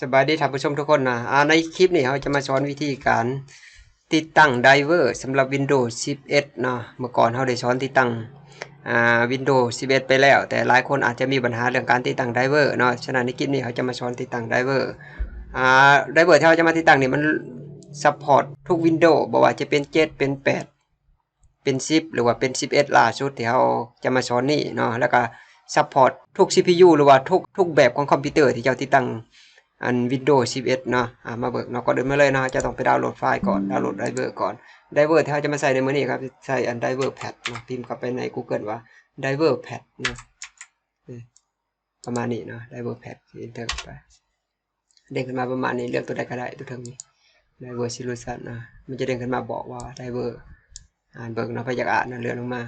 สบายดีท่านผู้ชมทุกคนนะอ่าในคลิปนี้เราจะมาสอนวิธีการติดตั้งไดเวอร์สำหรับ Windows 11เนาะเมื่อก่อนเราได้สอนติดตั้งอ่า Windows 11 ไปแล้ว แต่หลายคนอาจจะมีปัญหาเรื่องการติดตั้งไดเวอร์เนาะฉะนั้นในคลิปนี้เขาจะมาสอนติดตั้งไดเวอร์อ่าไดเวอร์ที่เราจะมาติดตั้งนี่มันซัพพอร์ตทุก Windows บอกว่าจะเป็น7เป็น 8 เป็น 10 หรือว่าเป็น 11 ล่าสุดที่เราจะมาสอนนี่เนาะแล้วก็ซัพพอร์ตทุก CPU หรือว่าทุกทุกแบบของคอมพิวเตอร์ที่เจ้าติดตั้ง อัน Windows 11 เนาะอ่ามาเบิกเนาะก่อนอื่นมาเลยเนาะจะต้องไปดาวน์โหลดไฟล์ก่อนดาวน์โหลดไดเวอร์ก่อนไดเวอร์ที่เราจะมาใส่ในมือนี้ครับใส่อันไดเวอร์แพดเนาะพิมพ์เข้าไปใน Google ว่าไดเวอร์แพดเนาะประมาณนี้เนาะไดเวอร์แพดอินเตอร์ไปเด้งขึ้นมาประมาณนี้เลือกตัวใดก็ได้ตัวเทิงนี้ไดเวอร์ซิลูชันนะมันจะเด้งขึ้นมาบอกว่าไดเวอร์อ่านเบิกเนาะไปจากอ่านนะเลื่อนลงมา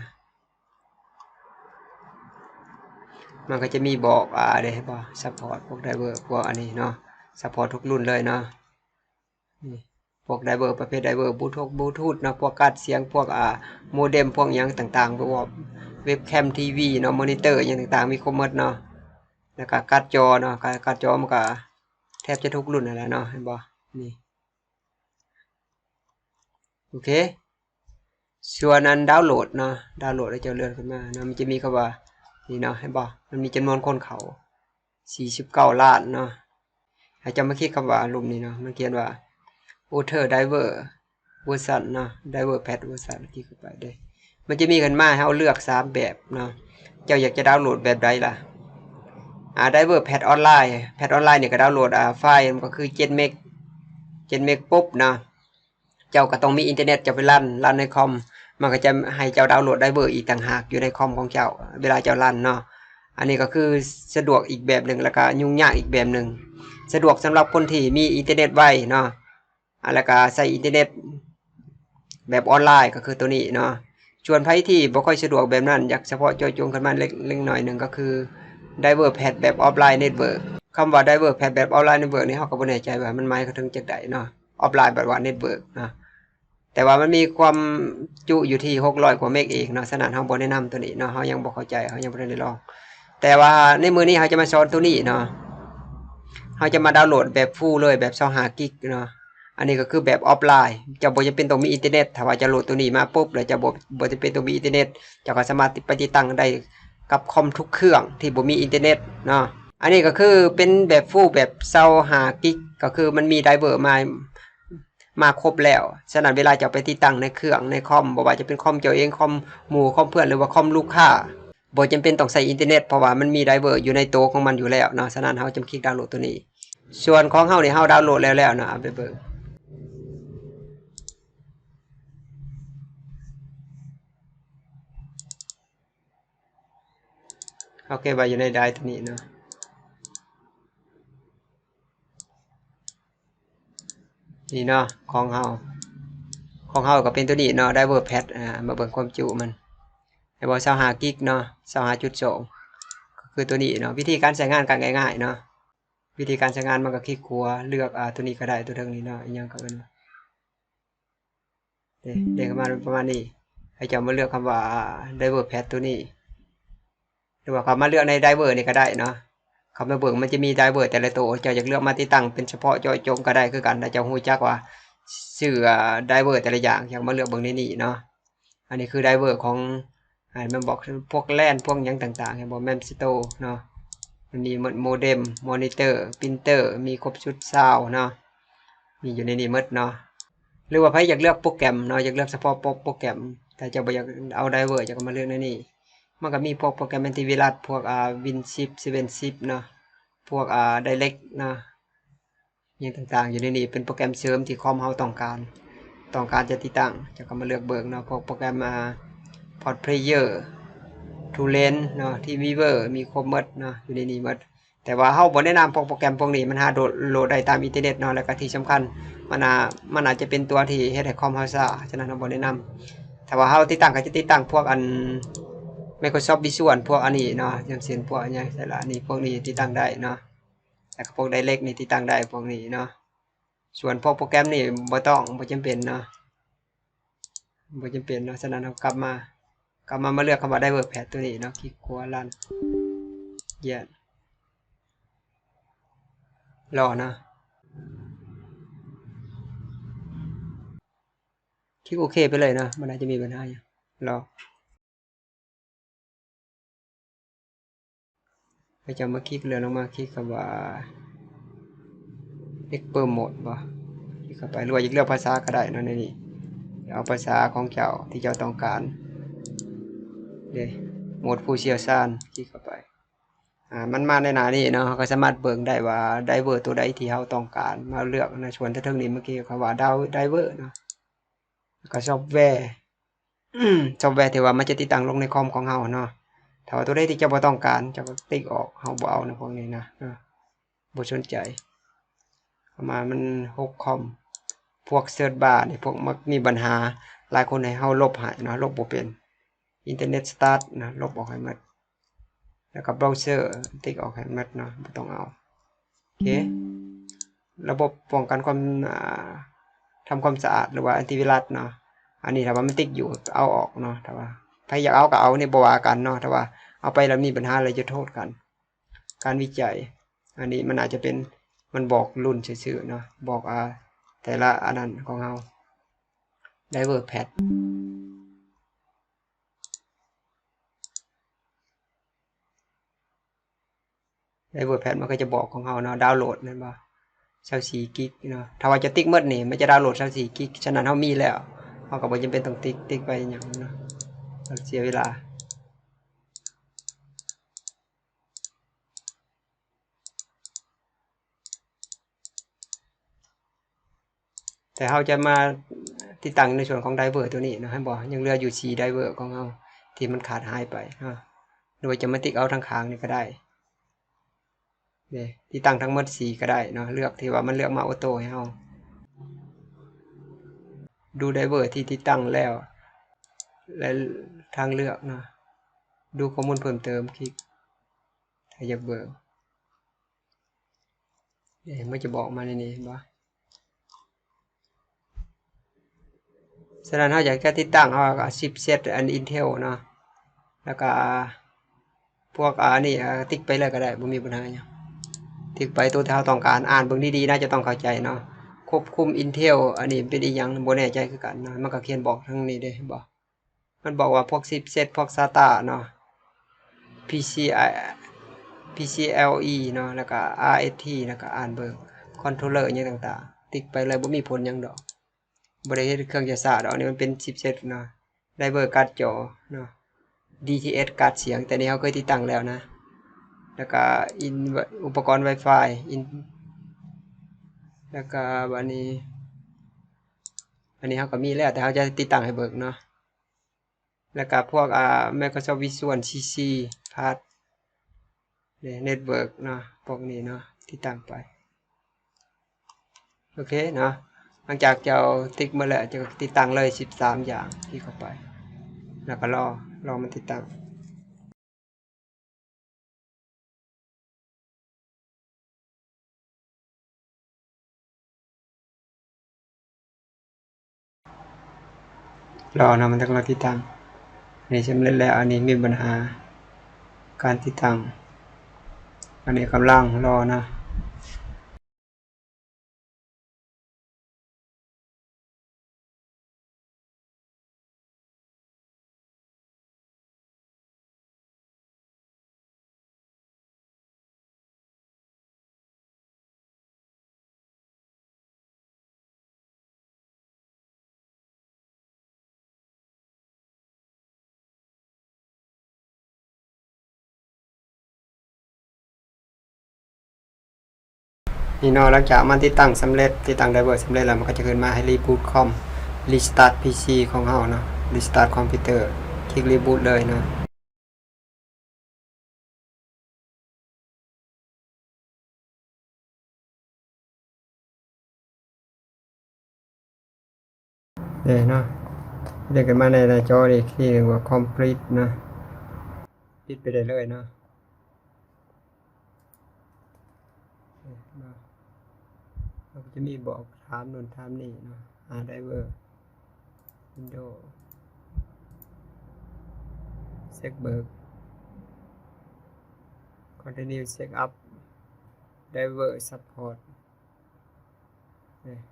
มันก็จะมีบอกอ่าเดี๋ยวให้บอกซัพพอร์ตพวกไดเวอร์พวกอันนี้เนาะ ซัพพอร์ตทุกรุ่นเลยเนาะพวกไดเวอร์ประเภทไดเวอร์บลูทูธบลูทูธเนาะพวกการดเสียงพวกอ่าโมเด็มพวกยังต่างๆพวกเว็บแคมทีวีเนาะมอนิเตอร์อย่างต่างๆ มีครบหมดเนาะแล้วก็การ์ดจอเนาะการ์ดจอมันก็แทบจะทุกรุ่นนั่นแหละเนาะเห็นบ่นี่โอเคส่วนอันดาวน์โหลดเนาะดาวน์โหลดแล้วจะเลื่อนขึ้นมาเนาะมันจะมีคำว่านี่เนาะเห็นบ่มันมีจำนวนคนเขา49ล้านเนาะ อาจจะมาคลิกคำว่ารูปนี้เนาะมันเขียนว่า Outer Diver Version เนาะ Diver Pad Version คลิกเข้าไปได้มันจะมีกันมาให้เราเลือก 3 แบบเนาะเจ้าอยากจะดาวน์โหลดแบบใดล่ะอ่า Diver Pad Online Pad Online เนี่ยก็ดาวน์โหลดอ่าไฟล์มันก็คือ7เมก7เมกปุ๊บเนาะเจ้าก็ต้องมีอินเทอร์เน็ตจะไปรันรันในคอมมันก็จะให้เจ้าดาวน์โหลดไดเวอร์อีกต่างหากอยู่ในคอมของเจ้า เวลาเจ้ารันเนาะอันนี้ก็คือสะดวกอีกแบบหนึ่งแล้วก็ยุ่งยากอีกแบบหนึ่ง สะดวกสำหรับคนที่มีอินเทอร์เน็ตไวเนาะอะแล้วก็ใช้อินเทอร์เน็ตแบบออนไลน์ก็คือตัวนี้เนาะชวนไผที่บ่ค่อยสะดวกแบบนั้น อยากเฉพาะเจาะจงขึ้นมาเล็กเล็กหน่อยหนึ่งก็คือ Diver Pad แบบออฟไลน์เน็ตเวิร์กคำว่า Diver Pad แบบออฟไลน์เน็ตเวิร์กนี่เขาก็บ่แน่ใจว่ามันหมายถึงจักใดเนาะออฟไลน์แบบว่าเน็ตเวิร์กเนาะแต่ว่ามันมีความจุอยู่ที่ 600 กว่าเมกเองเนาะฉะนั้นเฮาบ่แนะนำตัวนี้เนาะเฮายังบ่เข้าใจเฮายังบ่ได้ลองแต่ว่าในมือนี้เขาจะมาสอนตัวนี้เนาะ เขาจะมาดาวน์โหลดแบบฟูลเลยแบบ25กิกเนาะอันนี้ก็คือแบบออฟไลน์จะบ่จะเป็นต้องมีอินเทอร์เน็ตถ้าว่าจะโหลดตัวนี้มาปุ๊บแล้วจะบ่บ่จะเป็นต้องมีอินเทอร์เน็ตจะก็สามารถไปติดตั้งได้กับคอมทุกเครื่องที่บ่มีอินเทอร์เน็ตเนาะอันนี้ก็คือเป็นแบบฟูลแบบ25กิกก็คือมันมีไดเวอร์มามาครบแล้ว ฉะนั้นเวลาจะไปติดตั้งในเครื่องในคอมบ่ว่าจะเป็นคอมเจ้าเองคอมหมู่คอมเพื่อนหรือว่าคอมลูกค้าบ่จำเป็นต้องใช้อินเทอร์เน็ตเพราะว่ามันมีไดเวอร์อยู่ในตัวของมันอยู่แล้วเนาะ ฉะนั้นเฮาจำคลิกดาวน์โหลดตัวนี้ ส่วนของเฮานี่เฮาดาวน์โหลดแล้วแล้วนะเอาไปเบิ่งเฮาเก็บไว้อยู่ในไดร์ตัวนี้เนาะนี่เนาะของเฮาของเฮาก็เป็นตัวนี้เนาะไดเวอร์แพดอ่ามาเบิ่งความจุมันให้บอก25กิกเนาะ25.2ก็คือตัวนี้เนาะวิธีการใช้งานกันง่ายๆเนาะ วิธีการใช้งานมันก็คลิกขวเลือกอ่าตัวนี้ก็ได้ตัวเทิงนี้เนาะอีกอย่างก็เอินเด้เด้งเข้ามาประมาณนี้ให้จ้ามาเลือกคำว่า diver pad ตัวนี้ หรือว่าเขามาเลือกใน diver นี่ก็ได้เนาะเขามาเบิ่งมันจะมี diver แต่ละตัวจ้าอยากเลือกมาติดตั้งเป็นเฉพาะเจาะจงก็ได้คือกันถ้าเจ้าฮู้จักว่าชื่อ diver แต่ละอย่างอยากมาเลือกเบิ่งในนี้เนาะอันนี้คือ diver ของอ่ามันบอกพวกแลนพวกยังต่างๆเห็นบอกแมมสโตเนาะ มันมีโมเด็มมอนิเตอร์พิมพ์เตอร์มีครบชุดซาวเนาะมีอยู่ในนี้มดเนาะหรือว่าใครอยากเลือกโปรแกรมเนาะอยากเลือกเฉพาะโปรแกรม แต่จะบ่อยากเอาไดเวอร์จะก็มาเลือกในนี้มันก็มีพวกโปรแกรมแอนติวิรัสพวกอ่าวินชิปเซเว่นชิปเนาะพวกอ่าไดเรกเนาะยังต่างๆ อยู่ในนี้เป็นโปรแกรมเสริมที่คอมเฮาต้องการ ต้องการจะติดตั้งจะก็มาเลือกเบิกเนาะพวกโปรแกรมอ่าพอร์ตเพลเยอร์ ทูเลนเนาะที่วีเวอร์มีครบมดเนาะอยู่ในนี้หมดแต่ว่าเฮาบ่แนะนำโปรแกรมพวกนี้มันหาโหลดได้ตามอินเทอร์เน็ตเนาะแล้วก็ที่สำคัญมันอามันอาจจะเป็นตัวที่เฮ็ดให้คอมเฮาซ่าฉะนั้นเราบ่แนะนำถ้าว่าเฮาติดตั้งก็จะติดตั้งพวกอัน Microsoft Visual พวกอันนี้เนาะย่างเช่นพวกอันนี้แต่ละนนี้พวกนี้ติดตั้งได้เนาะแล้วก็พวก Direct นี่ติดตั้งได้พวกนี้เนาะส่วนพวกโปรแกรมนี่บ่ต้องบ่จำเป็นเนาะบ่จำเป็นเนาะฉะนั้นเรากลับมา กลับมามาเลือกคำว่า diver pad ตัวนี้เนาะคลิกขวาลันเยียดรอนะคลิกโอเคไปเลยนะ มันน่าจจะมีปัญหาอยู่รอไปจะมาคลิกเรือลงมาคลิกคำว่า expert mode บ่คลิกเข้าไปหรือว่าอยากเลือกภาษาก็ได้เนาะในนี้เอาภาษาของเจ้าที่เจ้าต้องการ เด้โหมดผู้เชี่ยวชาญคลิกเข้าไปอ่ามันมาในหน้านี้เนาะก็สามารถเบิ่งได้ว่าไดเวอร์ตัวใดที่เราต้องการมาเลือกในส่วนทเทิงนี้เมื่อกี้เขาว่าดาวไดเวอร์เนาะก็ซอฟต์แวร์อืมซอฟต์แวร์ที่ว่ามันจะติดตั้งลงในคอมของเราเนาะถ้าว่าตัวใดที่เจ้าบ่ต้องการเจ้าก็ติ๊กออกเฮาบ่เอาในพวกนี้นะบ่สนใจประมาณมันหกคอมพวกเซิร์ชบาร์นี่ยพวกมักมีปัญหาหลายคนให้เฮาลบให้เนาะลบบ่เป็น อินเทอร์เน็ตสตาร์ทนะลบออกให้หมดแล้วก็เบราว์เซอร์ติ๊กออกให้หมดเนาะบ่ต้องเอาโอเคระบบป้องกันความอ่าทำความสะอาดหรือว่าแอนติไวรัสเนาะอันนี้ถ้าว่ามันติดอยู่เอาออกเนาะถ้าว่าใครอยากเอาก็เอาเนี่ยบ่ว่ากันเนาะถ้าว่าเอาไปแล้วมีปัญหาอะไรจะโทษกัน การวิจัย อันนี้มันอาจจะเป็นมันบอกรุ่นซื่อๆเนาะบอกอ่าแต่ละอันนั้นของเราไดเวอร์แพด มันก็จะบอกของเราเนาะดาวน์โหลดนั่นบ่24กิกเนาะถ้าว่าจะติ๊กหมดนี่มันจะดาวน์โหลด24กิกฉะนั้นเฮามีแล้วเฮาก็บ่จำเป็นต้องติ๊กติ๊กไปหยังเนาะเราเสียเวลาแต่เราจะมาติดตั้งในส่วนของไดเวอร์ตัวนี้นะให้บอกยังเหลืออยู่4ไดเวอร์ของเราที่มันขาดหายไปเนาะหรือว่าจะมาติ๊กเอาทางค้างนี่ก็ได้ เนี่ยที่ตั้งทั้งหมดสีก็ได้เนาะเลือกที่ว่ามันเลือกมาออโต้ให้เฮาดูไดเวอร์ที่ติดตั้งแล้ว และทางเลือกเนาะดูข้อมูลเพิ่มเติมคลิกถ้าอยากเบิกเนี่ยมันจะบอกมาในนี้เห็นปะฉะนั้นเราอยากจะติดตั้งเราก็ชิปเซตอัน Intel เนาะแล้วก็พวกอันนี้ติ๊กไปเลยก็ได้บ่มีปัญหาหยั งถึกไปตัวที่าต้องการอ่านเบิ่งดีๆน่าจะต้องเข้าใจเนาะควบคุม Intel อันนี้เป็นอีกอย่างบ่แน่ใจคือกันเนาะมันก็เขียนบอกทั้งนี้เด้บ่มันบอกว่าพวก10เซตพวก SATA เนาะ PCI PCLE เนาะแล้วก็ RST แล้วก็อ่านเบิ่งคอนโทรลเลอร์อหยังต่างๆ ติ๊กไปเลยบ่มีผลยังดอกบ่ได้เฮ็ดเครื่องจะซ่าดอกอันนี้มันเป็น10เซตเนาะไดเบอร์การ์ดจอเนาะ DTS การ์ดเสียงแต่นี่เขาเคยติดตั้งแล้วนะ แล้วก็อินอุปกรณ์ Wi-Fi อินแล้วก็บันนี้อันนี้เขาก็มีแล้วแต่เขาจะติดตั้งให้เบิกเนาะแล้วก็พวกอ่า Microsoft Visual CC Part เนี่ย Network เนาะพวกนี้เนาะติดตั้งไป โอเคเนาะหลังจากจะเอาติ๊กมาแล้วจะติดตั้งเลย 13 อย่างที่เข้าไป แล้วก็รอรอมันติดตั้ง รอนะมันต้องรอติดตั้งอันนี้สำเร็จแล้วอันนี้มีปัญหาการติดตั้งอันนี้กำลังรอนะ นี่นาะหลังจากมันติดตั้งสำเร็จติดตั้งไดเวอร์สำเร็จแล้วมันก็จะขึ้นมาให้รีบูตคอมรีสตาร์ทพีซีของเราเนาะรีสตาร์ทคอมพิวเตอร์คลิกรีบูตเลยเนาะเดี๋ยวเนาะเรียกกันมาในหน้าจออีกที่หนึ่งว่า complete นะปิดไปได้เลยเนาะ เขาจะมีบอกถามนนถามนี่เนาะหาไดเวอร์วินโดว์เซ็กเบิร์กคอนเทนิวเซ็กอัพไดเวอร์ซัพพอร์ต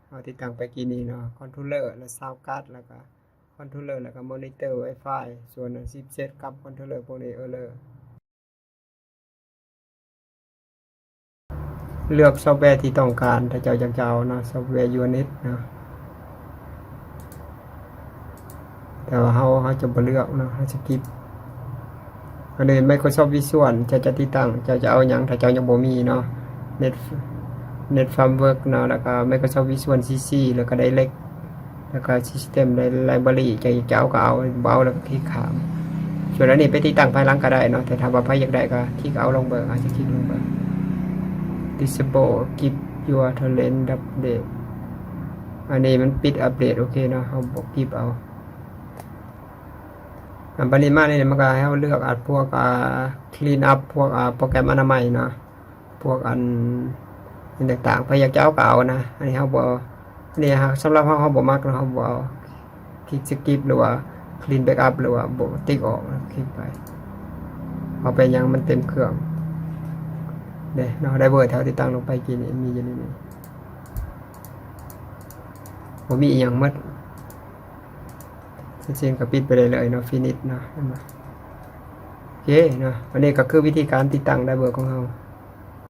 เอาที่ตั้งไปกี่นี่เนาะคอนโทรลเลอร์แล้วซาวการ์ดแล้วก็คอนโทรลเลอร์แล้วก็มอนิเตอร์ไวไฟส่วนสิบเซ็ตกับคอนโทรลเลอร์พวกนี้เออเลอร์ เลือกซอฟต์แวร์ที่ต้องการ ถ้าเจ้าอยากจะเอาเนาะซอฟต์แวร์ Unit เนาะแต่ว่าเฮาเฮาจะบ่เลือกเนาะเฮาจะกิบอันนี้ Microsoft Visual จะจะติดตั้งจ้าจะเอาหยังถ้าเจ้ายังบ่มีเนาะ Net Net Framework เนาะแล้วก็ Microsoft Visual CC แล้วก็ Direct แล้วก็ System Library จะจะเอาก็เอาเอาแล้วก็คลิกขามส่วนนนี้ไปติดตั้งภายหลังก็ได้เนาะแต่ถ้าว่าใครอยากได้ก็คลิกเอาลงเบิ่งอาจจะคลิกลงเบิ่ง Disable Keep Your Talent Update อันนี้มันปิดอัปเดตโอเคเนาะเฮาบ่กิบเอาอันปริมาณนี่มันก็ให้เราเลือกอันพวกอ่า clean up พวกอ่าโปรแกรมอนามัยเนาะพวกอันอันต่างๆไปอยากจะเอาก็เอานะ อันนี้เฮาบอันนี้ฮะสำหรับเฮาเฮาบ่มักเนาะเฮาบอาคลิกสกิปหรือว่า clean backup หรือว่าบติ๊กออกคลิกไป เอาไปยังมันเต็มเครื่อง เด้เนาะได้เบอร์แถวที่ตั้งลงไปกี่นี่มีอยู่ในนี้ผมมีอีหยังมัดเช่นกับปิดไปเลยเลยเนาะฟินิชเนาะโอเคเนาะอันนี้ก็คือวิธีการติดตั้งไดเบอร์ของเรา